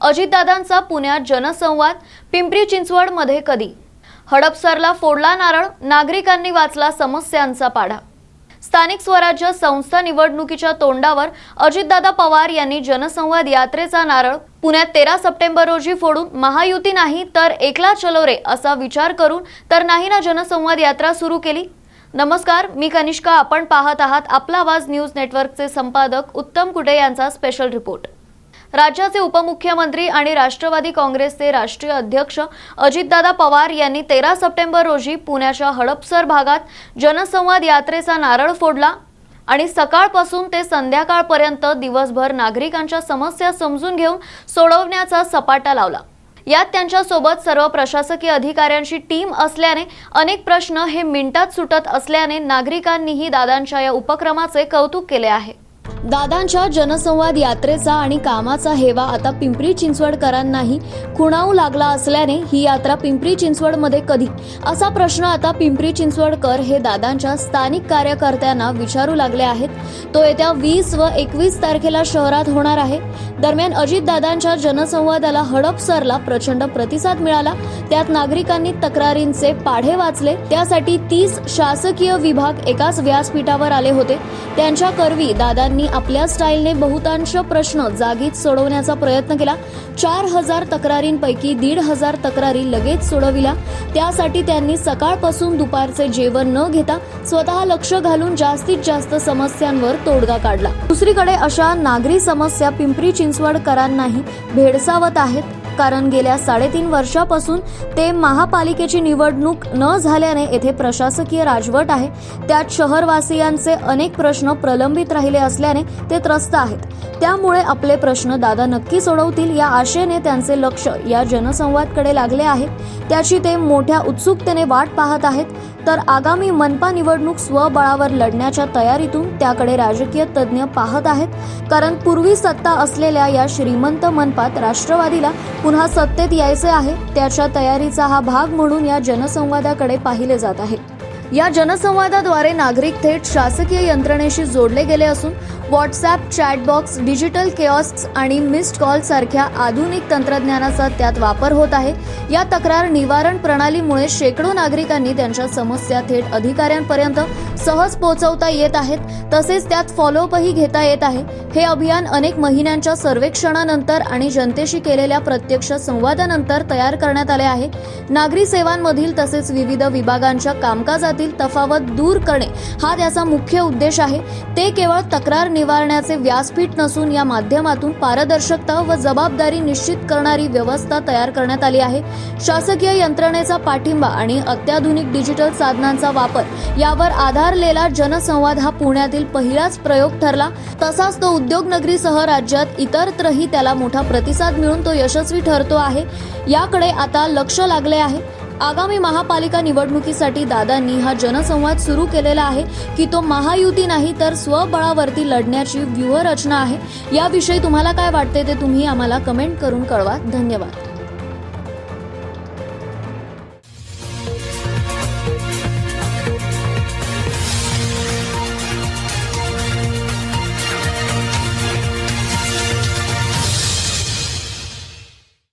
अजितदादांचा पुण्यात जनसंवाद पिंपरी चिंचवडमध्ये कधी? हडपसरला फोडला नारळ नागरिकांनी वाचला समस्यांचा पाढा. स्थानिक स्वराज्य संस्था निवडणुकीच्या तोंडावर अजितदादा पवार यांनी जनसंवाद यात्रेचा नारळ पुण्यात तेरा सप्टेंबर रोजी फोडून महायुती नाही तर एकला चलो रे असा विचार करून तर नाही ना जनसंवाद यात्रा सुरू केली? नमस्कार मी कनिष्का. आपण पाहत आहात आपला आवाज न्यूज नेटवर्कचे संपादक उत्तम कुटे यांचा स्पेशल रिपोर्ट राज्याचे उपमुख्यमंत्री आणि राष्ट्रवादी काँग्रेसचे राष्ट्रीय अध्यक्ष अजितदादा पवार यांनी तेरा सप्टेंबर रोजी पुण्याच्या हडपसर भागात जनसंवाद यात्रेचा नारळ फोडला आणि सकाळपासून ते संध्याकाळपर्यंत दिवसभर नागरिकांच्या समस्या समजून घेऊन सोडवण्याचा सपाटा लावला. यात त्यांच्यासोबत सर्व प्रशासकीय अधिकाऱ्यांची टीम असल्याने अनेक प्रश्न हे मिनिटात सुटत असल्याने नागरिकांनीही दादांच्या या उपक्रमाचे कौतुक केले आहे. दादांच्या जनसंवाद यात्रेचा आणि कामाचा हेवा आता पिंपरी चिंचवडकरांनाही खुणावू लागला असल्याने ही यात्रा पिंपरी चिंचवडमध्ये कधी? असा प्रश्न आता पिंपरी चिंचवडकर हे दादांच्या स्थानिक कार्यकर्त्यांना विचारू लागले आहेत. तो येत्या वीस व एकवीस तारखेला शहरात होणार आहे. दरम्यान अजितदादांच्या जनसंवादाला हडपसरला प्रचंड प्रतिसाद मिळाला. त्यात नागरिकांनी तक्रारींचे पाढे वाचले. त्यासाठी तीस शासकीय विभाग एकाच व्यासपीठावर आले होते. त्यांच्या करवी दादांनी आपल्या स्टाईलने बहुतांश प्रश्न जागीच सोडवण्याचा प्रयत्न केला. चार हजार तक्रारींपैकी दीड हजार तक्रारी लगेच सोडविल्या. त्यासाठी त्यांनी सकाळपासून दुपारचे जेवण न घेता स्वतः लक्ष घालून जास्तीत जास्त समस्यांवर तोडगा काढला. दुसरीकडे अशा नागरी समस्या पिंपरी चिंचवडकरांनाही भेडसावत आहेत. कारण गेल्या साडेतीन वर्षापासून ते महापालिकेची निवडणूक न झाल्याने येथे प्रशासकीय राजवट आहे. त्यात शहरवासियांचे अनेक प्रश्न प्रलंबित राहिले असल्याने ते त्रस्त आहेत. त्यामुळे आपले प्रश्न दादा नक्की सोडवतील या आशेने त्यांचे लक्ष या जनसंवादकडे लागले आहे. त्याची ते मोठ्या उत्सुकतेने वाट पाहत आहेत. तर आगामी मनपा निवडणूक स्वबळावर लढण्याच्या तयारीतून त्याकडे राजकीय तज्ज्ञ पाहत आहेत. कारण पूर्वी सत्ता असलेल्या या श्रीमंत मनपात राष्ट्रवादीला पुन्हा सत्तेत यायचे आहे त्याच्या तयारीचा हा भाग म्हणून या जनसंवादाकडे पाहिले जात आहे. या जनसंवादाद्वारे नागरिक थेट शासकीय यंत्रणेशी जोडले गेले असून व्हॉट्सॲप चॅटबॉक्स डिजिटल केऑस्क आणि मिस्ड कॉल सारख्या आधुनिक तंत्रज्ञानाचा त्यात वापर होत आहे. या तक्रार निवारण प्रणालीमुळे शेकडो नागरिकांनी त्यांच्या समस्या थेट अधिकाऱ्यांपर्यंत सहज पोहोचवता येत आहेत. तसेच त्यात फॉलोअपही घेता येत आहे. हे अभियान अनेक महिन्यांच्या सर्वेक्षणानंतर आणि जनतेशी केलेल्या प्रत्यक्ष संवादानंतर तयार करण्यात आले आहे. नागरी सेवांमधील तसेच विविध विभागांच्या कामकाजातील तफावत दूर करणे हा त्याचा मुख्य उद्देश आहे. ते केवळ तक्रार निवारण्याचे व्यासपीठ नसून या माध्यमातून पारदर्शकता व जबाबदारी निश्चित करणारी व्यवस्था तयार करण्यात आली आहे. शासकीय यंत्रणेचा पाठिंबा आणि अत्याधुनिक डिजिटल साधनांचा वापर यावर आधारलेला जनसंवाद हा पुण्यातील पहिलाच प्रयोग ठरला. तसाच तो उद्योगनगरीसह राज्यात इतरत्रही त्याला मोठा प्रतिसाद मिळून तो यशस्वी ठरतो आहे. याकडे आता लक्ष लागले आहे. आगामी महापालिका निवडणुकीसाठी दादांनी हा जनसंवाद सुरू केलेला आहे की तो महायुती नाही तर स्वबळावरती लढण्याची व्यूहरचना आहे. याविषयी तुम्हाला काय वाटते ते तुम्ही आम्हाला कमेंट करून कळवा. धन्यवाद.